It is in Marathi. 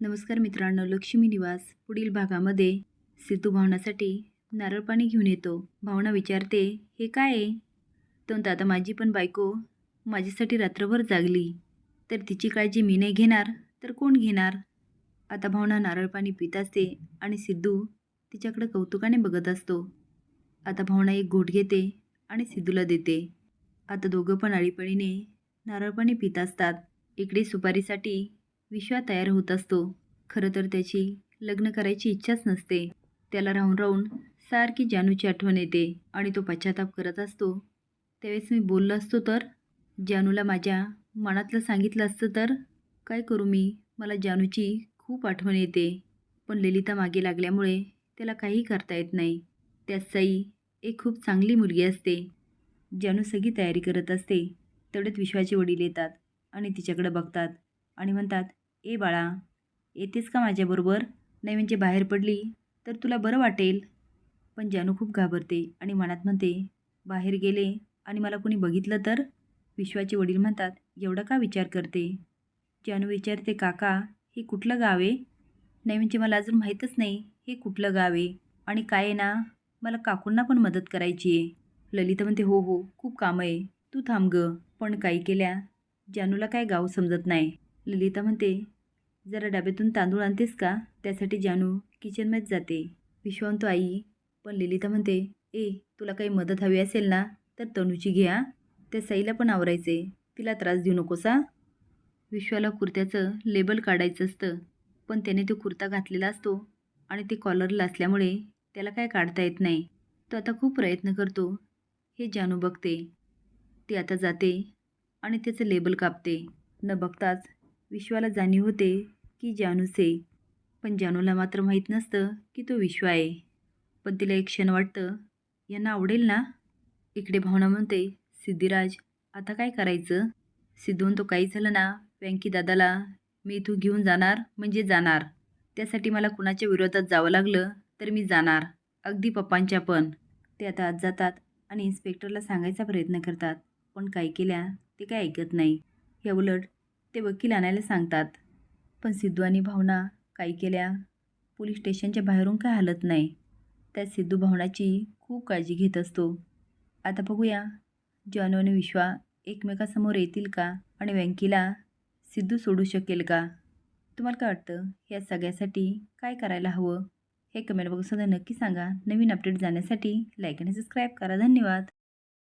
नमस्कार मित्रांनो लक्ष्मी निवास पुढील भागामध्ये सिद्धू भावनासाठी नारळ पाणी घेऊन येतो. भावना विचारते हे काय आहे? तर आता माझी पण बायको माझ्यासाठी रात्रभर जागली. तर तिची काळजी मी नाही घेणार तर कोण घेणार? आता भावना नारळ पाणी पित असते आणि सिद्धू तिच्याकडे कौतुकाने बघत असतो. आता भावना एक घोट घेते आणि सिद्धूला देते. आता दोघं पण आळीपळीने नारळ पाणी पित असतात. इकडे सुपारीसाठी विश्वा तयार होत असतो. खरं तर त्याची लग्न करायची इच्छाच नसते. त्याला राहून राहून सारखी जानूची आठवण येते आणि तो पश्चाताप करत असतो. त्यावेळेस मी बोललो असतो तर जानूला माझ्या मनातलं सांगितलं असतं तर काय करू मी? मला जानूची खूप आठवण येते. पण ललिता मागे लागल्यामुळे त्याला काही करता येत नाही. त्यात साई एक खूप चांगली मुलगी असते. जानू सगळी तयारी करत असते. तेवढ्यात विश्वाचे वडील येतात आणि तिच्याकडे बघतात आणि म्हणतात ए बाळा येतेस का माझ्याबरोबर? नाही म्हणजे बाहेर पडली तर तुला बरं वाटेल. पण जानू खूप घाबरते आणि मनात म्हणते बाहेर गेले आणि मला कोणी बघितलं तर? विश्वाचे वडील म्हणतात एवढा का विचार करते? जानू विचारते काका हे कुठलं गाव आहे? नाही म्हणजे मला अजून माहीतच नाही हे कुठलं गाव आहे? आणि काय आहे ना मला काकूंना पण मदत करायची आहे. ललिता म्हणते हो हो खूप कामं आहे. तू थांब ग पण काही केल्या जानूला काय गाव समजत नाही. ललिता म्हणते जरा डब्यातून तांदूळ आणतेस का? त्यासाठी जानू किचनमध्ये जाते. विश्वांतो आई. पण ललिता म्हणते ए तुला काही मदत हवी असेल ना तर तनूची घ्या त्या साईला पण आवरायचे. तिला त्रास देऊ नकोसा विश्वाला कुर्त्याचं लेबल काढायचं असतं पण त्याने तो कुर्ता घातलेला असतो आणि ते कॉलरला असल्यामुळे त्याला काय काढता येत नाही. तो आता खूप प्रयत्न करतो. हे जानू बघते. ती आता जाते आणि त्याचं लेबल कापते. न बघताच विश्वाला जाणीव होते की जानूचे पण जानूला मात्र माहीत नसतं की तो विश्व आहे. पण तिला एक क्षण वाटतं यांना आवडेल ना? इकडे भावना म्हणते सिद्धिराज आता काय करायचं? सिद्धून तो काही झालं ना व्यंकी दादाला मी इथून घेऊन जाणार म्हणजे जाणार. त्यासाठी मला कुणाच्या विरोधात जावं लागलं तर मी जाणार. अगदी पप्पांच्या पण. ते आता आज जातात आणि इन्स्पेक्टरला सांगायचा प्रयत्न करतात पण काय केल्या ते काय ऐकत नाही. या उलट ते वकील आणायला सांगतात. पण सिद्धू आणि भावना काय केल्या? पोलीस स्टेशनच्या बाहेरून काय हलत नाही? त्यात सिद्धू भावनाची खूप काळजी घेत असतो. आता बघूया जानू आणि विश्वा एकमेकासमोर येतील का? आणि व्यंकीला सिद्धू सोडू शकेल का? तुम्हाला काय वाटतं? या सगळ्यासाठी काय करायला हवं? हे कमेंट बॉक्समध्ये नक्की सांगा. नवीन अपडेट जाण्यासाठी लाईक आणि सबस्क्राईब करा. धन्यवाद!